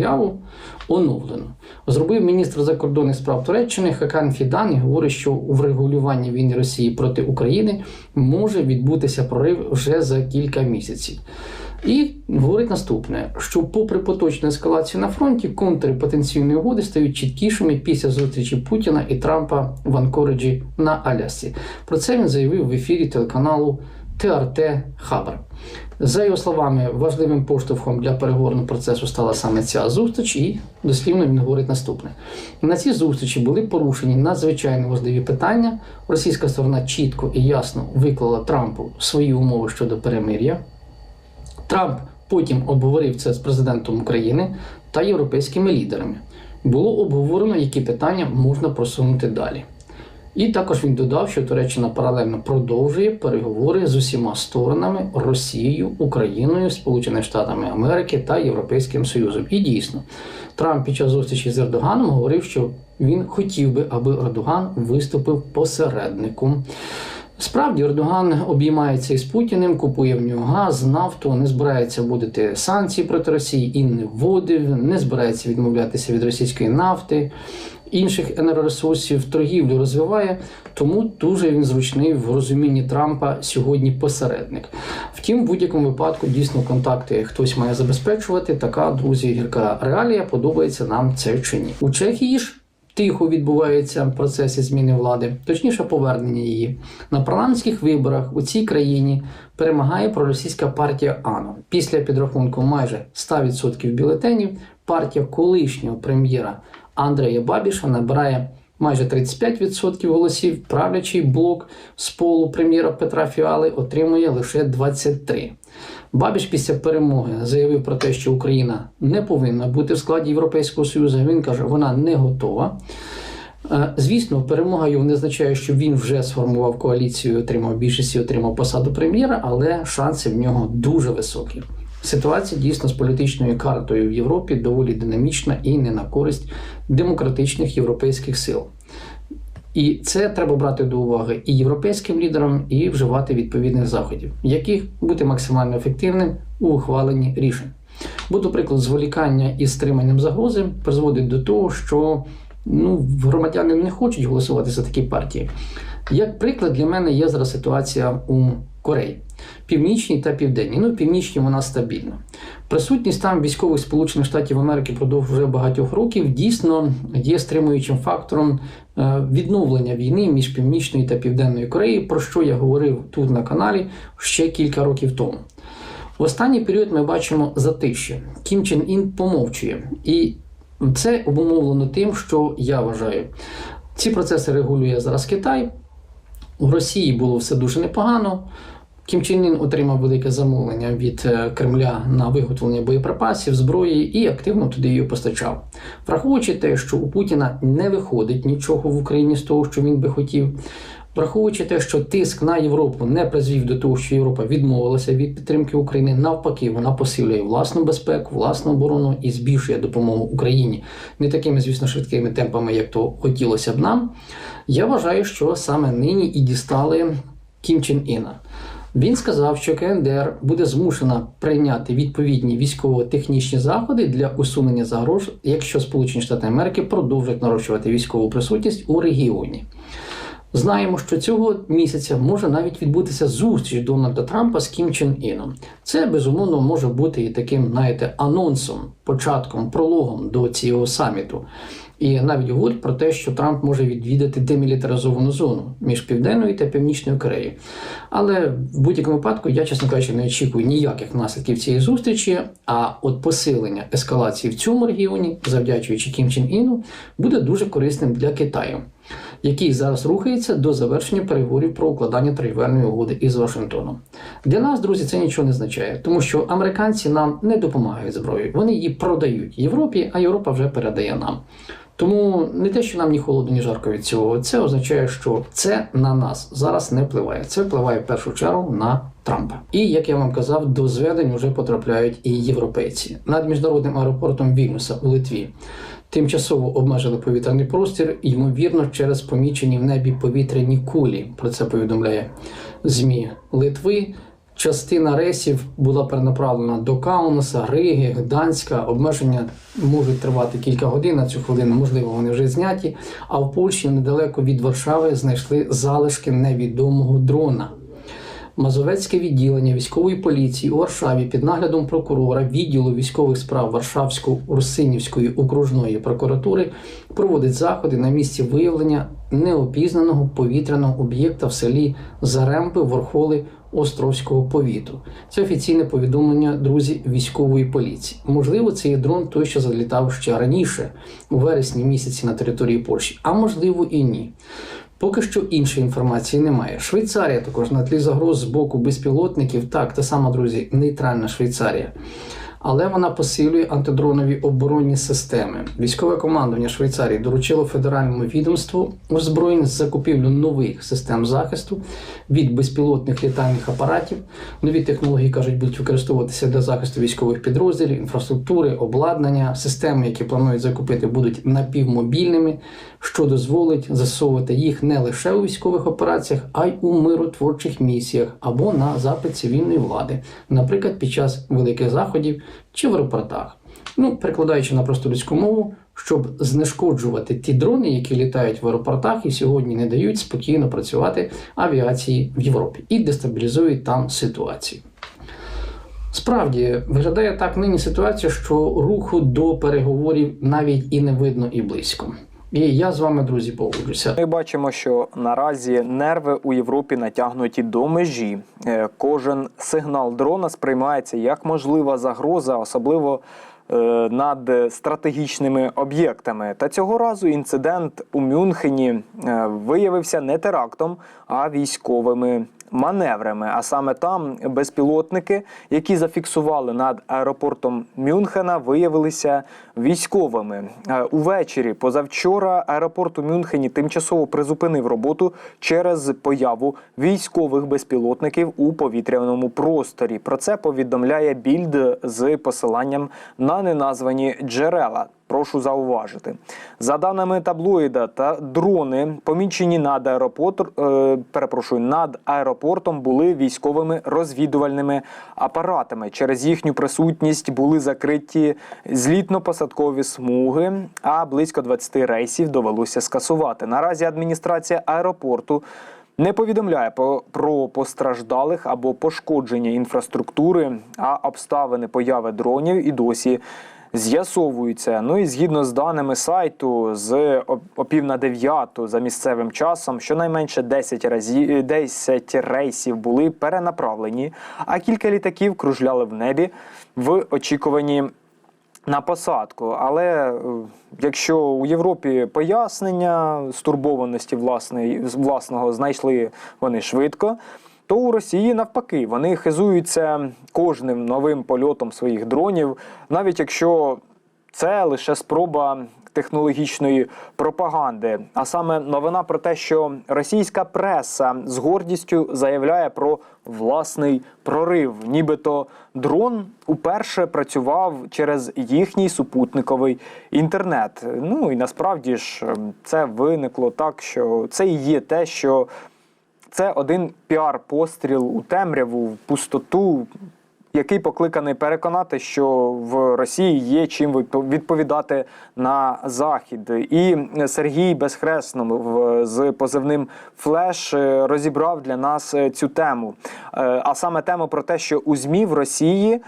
заяву оновлено. Зробив міністр закордонних справ Туреччини Хакан Фідан і говорить, що у врегулюванні війни Росії проти України може відбутися прорив вже за кілька місяців. І говорить наступне: що, попри поточну ескалацію на фронті, контури потенційної угоди стають чіткішими після зустрічі Путіна і Трампа в Анкориджі на Алясці. Про це він заявив в ефірі телеканалу ТРТ Хабар. За його словами, важливим поштовхом для переговорного процесу стала саме ця зустріч, і дослівно він говорить наступне: на цій зустрічі були порушені надзвичайно важливі питання. Російська сторона чітко і ясно виклала Трампу свої умови щодо перемир'я. Трамп потім обговорив це з президентом України та європейськими лідерами. Було обговорено, які питання можна просунути далі. І також він додав, що Туреччина паралельно продовжує переговори з усіма сторонами Росією, Україною, Сполученими Штатами Америки та Європейським Союзом. І дійсно, Трамп під час зустрічі з Ердоганом говорив, що він хотів би, аби Ердоган виступив посередником. Справді, Ердоган обіймається із Путіним, купує в нього газ, нафту, не збирається вводити санкції проти Росії і не вводив, не збирається відмовлятися від російської нафти, інших енергоресурсів, торгівлю розвиває. Тому дуже він зручний в розумінні Трампа сьогодні посередник. Втім, в будь-якому випадку дійсно контакти хтось має забезпечувати. Така друзі, гірка реалія подобається нам це чи ні. У Чехії ж. Тихо відбуваються процеси зміни влади, точніше повернення її на парламентських виборах у цій країні перемагає проросійська партія АНО. Після підрахунку майже 100% бюлетенів партія колишнього прем'єра Андрея Бабіша набирає майже 35% голосів. Правлячий блок з полу прем'єра Петра Фіали отримує лише 23%. Бабіш після перемоги заявив про те, що Україна не повинна бути в складі Європейського Союзу. Він каже, вона не готова. Е, звісно, перемога його не означає, що він вже сформував коаліцію, отримав більшість і отримав посаду прем'єра, але шанси в нього дуже високі. Ситуація дійсно з політичною картою в Європі доволі динамічна і не на користь демократичних європейських сил. І це треба брати до уваги і європейським лідерам, і вживати відповідних заходів, яких бути максимально ефективним у ухваленні рішень. Бо, до прикладу, зволікання із стриманням загрози призводить до того, що ну, громадяни не хочуть голосувати за такі партії. Як приклад, для мене є зараз ситуація у Кореї. Північній та південній. Ну, північній вона стабільна. Присутність там військових Сполучених Штатів Америки продовж вже багатьох років дійсно є стримуючим фактором е, відновлення війни між Північною та Південною Кореєю, про що я говорив тут на каналі ще кілька років тому. В останній період ми бачимо затиші. Кім Чен Ін помовчує. І це обумовлено тим, що я вважаю, ці процеси регулює зараз Китай. У Росії було все дуже непогано. Кім Чен Ін отримав велике замовлення від е, Кремля на виготовлення боєприпасів, зброї і активно туди її постачав. Враховуючи те, що у Путіна не виходить нічого в Україні з того, що він би хотів. Враховуючи те, що тиск на Європу не призвів до того, що Європа відмовилася від підтримки України, навпаки, вона посилює власну безпеку, власну оборону і збільшує допомогу Україні не такими, звісно, швидкими темпами, як то хотілося б нам. Я вважаю, що саме нині і дістали Кім Чен Іна. Він сказав, що КНДР буде змушена прийняти відповідні військово-технічні заходи для усунення загроз, якщо Сполучені Штати Америки продовжать нарощувати військову присутність у регіоні. Знаємо, що цього місяця може навіть відбутися зустріч Дональда Трампа з Кім Чен Іном. Це безумовно може бути і таким, знаєте, анонсом, початком, прологом до цього саміту. І навіть говорять про те, що Трамп може відвідати демілітаризовану зону між Південною та Північною Кореєю. Але в будь-якому випадку я, чесно кажучи, не очікую ніяких наслідків цієї зустрічі. А от посилення ескалації в цьому регіоні, завдячуючи Кім Чен Іну, буде дуже корисним для Китаю, який зараз рухається до завершення переговорів про укладання торгівельної угоди із Вашингтоном. Для нас, друзі, це нічого не означає, тому що американці нам не допомагають зброєю, вони її продають Європі, а Європа вже передає нам. Тому не те, що нам ні холодно, ні жарко від цього, це означає, що це на нас зараз не впливає. Це впливає в першу чергу на Трампа. І як я вам казав, до зведень вже потрапляють і європейці над міжнародним аеропортом Вільнюса у Литві. Тимчасово обмежили повітряний простір, ймовірно, через помічені в небі повітряні кулі. Про це повідомляє ЗМІ Литви. Частина рейсів була перенаправлена до Каунаса, Риги, Гданська. Обмеження можуть тривати кілька годин на цю хвилину, можливо, вони вже зняті. А в Польщі недалеко від Варшави знайшли залишки невідомого дрона. Мазовецьке відділення військової поліції у Варшаві під наглядом прокурора відділу військових справ Варшавсько-Русинівської окружної прокуратури проводить заходи на місці виявлення неопізнаного повітряного об'єкта в селі Заремби Ворхоли Островського повіту. Це офіційне повідомлення друзі військової поліції. Можливо, це є дрон той, що залітав ще раніше, у вересні місяці на території Польщі, а можливо і ні. Поки що іншої інформації немає. Швейцарія також на тлі загроз з боку безпілотників. Так, та сама, друзі, нейтральна Швейцарія. Але вона посилює антидронові оборонні системи. Військове командування Швейцарії доручило федеральному відомству озброєнь з закупівлю нових систем захисту від безпілотних літальних апаратів. Нові технології кажуть, будуть використовуватися для захисту військових підрозділів, інфраструктури, обладнання. Системи, які планують закупити, будуть напівмобільними, що дозволить засовувати їх не лише у військових операціях, а й у миротворчих місіях або на запит цивільної влади, наприклад, під час великих заходів чи в аеропортах. Ну, перекладаючи на просту людську мову, щоб знешкоджувати ті дрони, які літають в аеропортах і сьогодні не дають спокійно працювати авіації в Європі і дестабілізують там ситуацію. Справді виглядає так нині ситуація, що руху до переговорів навіть і не видно і близько. І я з вами, друзі, погоджуся. Ми бачимо, що наразі нерви у Європі натягнуті до межі. Е, Кожен сигнал дрона сприймається як можлива загроза, особливо над стратегічними об'єктами. Та цього разу інцидент у Мюнхені е, виявився не терактом, а військовими. Маневрами, а саме там безпілотники, які зафіксували над аеропортом Мюнхена, виявилися військовими. Е, Увечері позавчора аеропорт Мюнхені тимчасово призупинив роботу через появу військових безпілотників у повітряному просторі. Про це повідомляє більд з посиланням на неназвані джерела. Прошу зауважити. За даними таблоїда, та дрони, помічені над аеропорт, е, перепрошую, над аеропортом, були військовими розвідувальними апаратами. Через їхню присутність були закриті злітно-посадкові смуги, а близько 20 рейсів довелося скасувати. Наразі адміністрація аеропорту. Не повідомляє про постраждалих або пошкодження інфраструктури, а обставини появи дронів і досі з'ясовуються. Ну і згідно з даними сайту, з о- о на дев'яту за місцевим часом, щонайменше 10 разів 10 рейсів були перенаправлені, а кілька літаків кружляли в небі в очікуванні на посадку. Але е, якщо у Європі пояснення стурбованості власне, власного знайшли вони швидко, то у Росії навпаки вони хизуються кожним новим польотом своїх дронів, навіть якщо це лише спроба технологічної пропаганди. А саме новина про те, що російська преса з гордістю заявляє про власний прорив, нібито дрон уперше працював через їхній супутниковий інтернет. Ну і насправді ж ем, це виникло так, що це і є те, що це один піар-постріл у темряву, в пустоту, який покликаний переконати, що в Росії є чим відпо- відповідати на захід. І Сергій Безхресно з позивним Флеш розібрав для нас е, цю тему. Е, А саме тему про те, що у ЗМІ в Росії.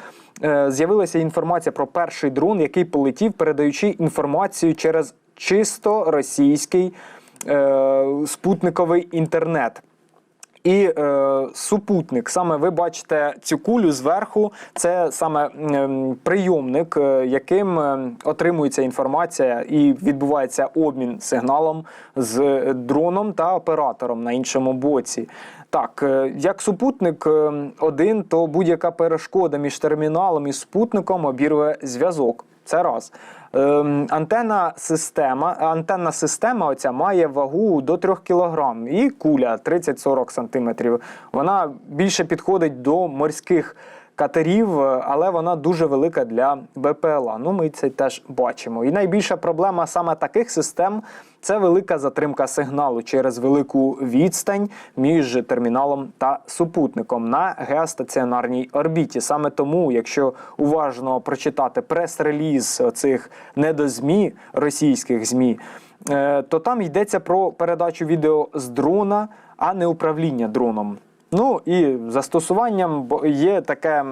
е, З'явилася інформація про перший дрон, який полетів, передаючи інформацію через чисто російський е, спутниковий інтернет. І е, супутник, саме ви бачите цю кулю зверху, це саме ем, прийомник, е, яким е, отримується інформація і відбувається обмін сигналом з дроном та оператором на іншому боці. Так, е, як супутник е, один, то будь-яка перешкода між терміналом і супутником обірве зв'язок. Це раз. Ем, антенна система, антенна система оця має вагу до 3 кг і куля 30-40 см. Вона більше підходить до морських катерів, е, але вона дуже велика для БПЛА. Ну, ми це теж бачимо. І найбільша проблема саме таких систем це велика затримка сигналу через велику відстань між терміналом та супутником на геостаціонарній орбіті. Саме тому, якщо уважно прочитати прес-реліз цих недозмі російських змі, е, то там йдеться про передачу відео з дрона, а не управління дроном. Ну і застосуванням є таке,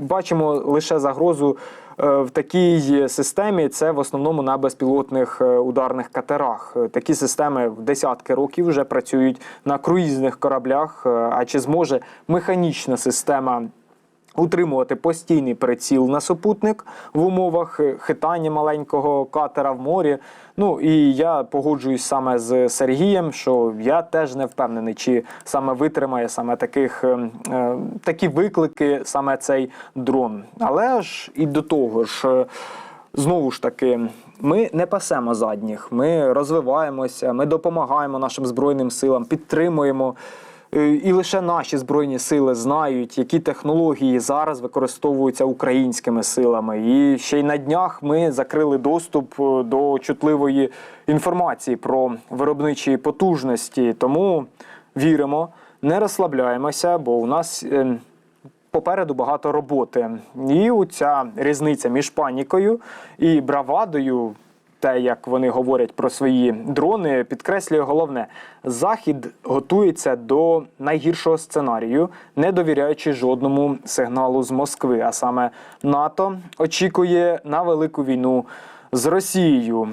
бачимо лише загрозу е, в такій системі. Це в основному на безпілотних е, ударних катерах. Е, Такі системи в десятки років вже працюють на круїзних кораблях. А чи зможе механічна система утримувати постійний приціл на супутник в умовах е, хитання маленького катера в морі. Ну і я погоджуюсь саме з Сергієм, що я теж не впевнений, чи саме витримає саме таких е, е, такі виклики, саме цей дрон. Але ж і до того ж. е, Знову ж таки, ми не пасемо задніх, ми розвиваємося, ми допомагаємо нашим збройним силам, підтримуємо. Е, І лише наші збройні сили знають, які технології зараз використовуються українськими силами. І ще й на днях ми закрили доступ е, до чутливої інформації про виробничі потужності. Тому віримо, не розслабляємося, бо у нас. е, попереду багато роботи. І оця різниця між панікою і бравадою, те, як вони говорять про свої дрони, підкреслює головне: Захід готується до найгіршого сценарію, не довіряючи жодному сигналу з Москви. А саме НАТО очікує на велику війну. З Росією